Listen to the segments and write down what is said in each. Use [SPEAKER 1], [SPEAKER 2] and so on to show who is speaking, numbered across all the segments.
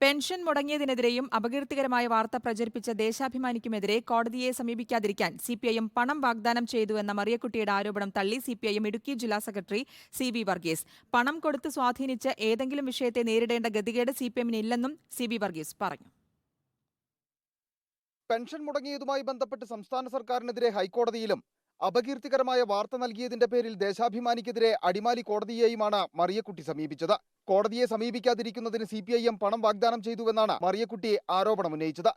[SPEAKER 1] Pension മുടങ്ങിയതിനെതിരെയും അപകീർത്തികരമായ വാർത്ത പ്രചരിപ്പിച്ച ദേശാഭിമാനിക്കുമെതിരെ കോടതിയെ സമീപിക്കാതിരിക്കാൻ സിപിഐഎം പണം വാഗ്ദാനം ചെയ്തുവെന്ന മറിയക്കുട്ടിയുടെ ആരോപണം തള്ളി സിപിഐഎം ഇടുക്കി ജില്ലാ സെക്രട്ടറി സി വി വർഗീസ്. പണം കൊടുത്ത് സ്വാധീനിച്ച് ഏതെങ്കിലും വിഷയത്തെ നേരിടേണ്ട ഗതികേട് സിപിഎമ്മിനില്ലെന്നും സി വി വർഗീസ് പറഞ്ഞു.
[SPEAKER 2] പെൻഷൻ മുടങ്ങിയതുമായി ബന്ധപ്പെട്ട് സംസ്ഥാന സർക്കാരിനെതിരെ ഹൈക്കോടതിയിലും അപകീർത്തികരമായ വാർത്ത നൽകിയതിന്റെ പേരിൽ ദേശാഭിമാനിക്കെതിരെ അടിമാലി കോടതിയെയുമാണ് മറിയക്കുട്ടി സമീപിച്ചത്. കോടതിയെ സമീപിക്കാതിരിക്കുന്നതിന് സി പി ഐ എം പണം വാഗ്ദാനം ചെയ്തുവെന്നാണ് മറിയക്കുട്ടിയെ ആരോപണം ഉന്നയിച്ചത്.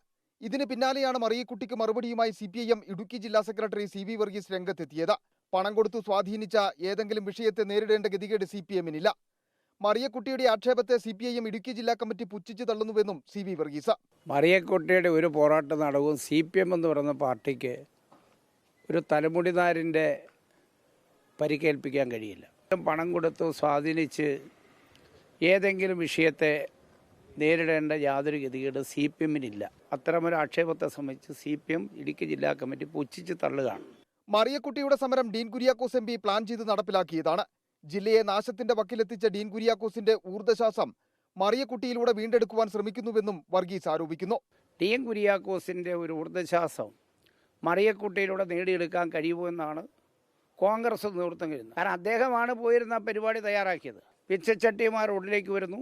[SPEAKER 2] ഇതിന് പിന്നാലെയാണ് മറിയക്കുട്ടിക്ക് മറുപടിയുമായി C P I M Idukki ജില്ലാ സെക്രട്ടറി സി വി വർഗീസ് രംഗത്തെത്തിയത്. പണം കൊടുത്തു സ്വാധീനിച്ച ഏതെങ്കിലും വിഷയത്തെ നേരിടേണ്ട ഗതികേട് സി പി എമ്മിനില്ല. മറിയക്കുട്ടിയുടെ ആക്ഷേപത്തെ C P I M Idukki ജില്ലാ കമ്മിറ്റി പുച്ഛിച്ചു തള്ളുന്നുവെന്നും സി വി വർഗീസ്.
[SPEAKER 3] മറിയക്കുട്ടിയുടെ ഒരു പോരാട്ട നടവും സി പി എം എന്ന് പറയുന്ന പാർട്ടിക്ക് ഒരു തലമുടിനാരിന്റെ പരിക്കേൽപ്പിക്കാൻ കഴിയില്ല. പണം കൊടുത്തു സ്വാധീനിച്ച് ഏതെങ്കിലും വിഷയത്തെ നേരിടേണ്ട യാതൊരു ഗതികേട് സി പി എമ്മിനില്ല. അത്തരമൊരു ആക്ഷേപത്തെ സംബന്ധിച്ച് സി പി എം ഇടുക്കി ജില്ലാ കമ്മിറ്റി പുച്ഛിച്ച് തള്ളുകയാണ്.
[SPEAKER 2] മറിയക്കുട്ടിയുടെ സമരം Dean Kuriakose M P plan ചെയ്ത് നടപ്പിലാക്കിയതാണ്. ജില്ലയെ നാശത്തിന്റെ വക്കിലെത്തിച്ച ഡീൻ കുര്യാക്കോസിന്റെ ഊർജശ്വാസം മറിയക്കുട്ടിയിലൂടെ വീണ്ടെടുക്കുവാൻ ശ്രമിക്കുന്നുവെന്നും വർഗീസ് ആരോപിക്കുന്നു.
[SPEAKER 3] ഡീൻ കുര്യാക്കോസിന്റെ ഒരു ഊർജശ്വാസം മറിയക്കുട്ടിയിലൂടെ നേടിയെടുക്കാൻ കഴിയുമെന്നാണ് കോൺഗ്രസ് നേതൃത്വം കഴിയുന്നത് കാരണം അദ്ദേഹമാണ് പോയിരുന്ന പരിപാടി തയ്യാറാക്കിയത്. പിച്ചച്ചട്ടിമാർ ഉള്ളിലേക്ക് വരുന്നു.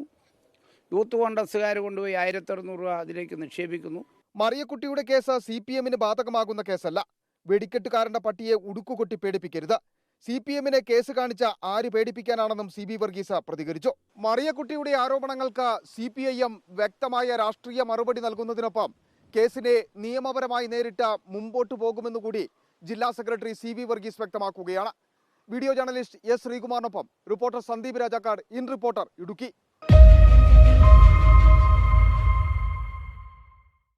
[SPEAKER 3] യൂത്ത് കോൺഗ്രസ്സുകാർ കൊണ്ടുപോയി ആയിരത്തി അറുന്നൂറ് രൂപ അതിലേക്ക് നിക്ഷേപിക്കുന്നു.
[SPEAKER 2] മറിയക്കുട്ടിയുടെ കേസ് സി പി എമ്മിന് ബാധകമാകുന്ന കേസല്ല. വെടിക്കെട്ടുകാരന്റെ പട്ടിയെ ഉടുക്കുകൊട്ടി പേടിപ്പിക്കരുത്. സി പി എമ്മിനെ കേസ് കാണിച്ച ആര് പേടിപ്പിക്കാനാണെന്നും സി ബി വർഗീസ പ്രതികരിച്ചു. മറിയക്കുട്ടിയുടെ ആരോപണങ്ങൾക്ക് സി പി ഐ എം വ്യക്തമായ രാഷ്ട്രീയ മറുപടി നൽകുന്നതിനൊപ്പം കേസിനെ നിയമപരമായി നേരിട്ട് മുമ്പോട്ടു പോകുമെന്നുകൂടി ജില്ലാ സെക്രട്ടറി സി വി വർഗീസ് വ്യക്തമാക്കുകയാണ്. Video journalist S ശ്രീകുമാറിനൊപ്പം reporter Sandeep Rajakkad in reporter Idukki.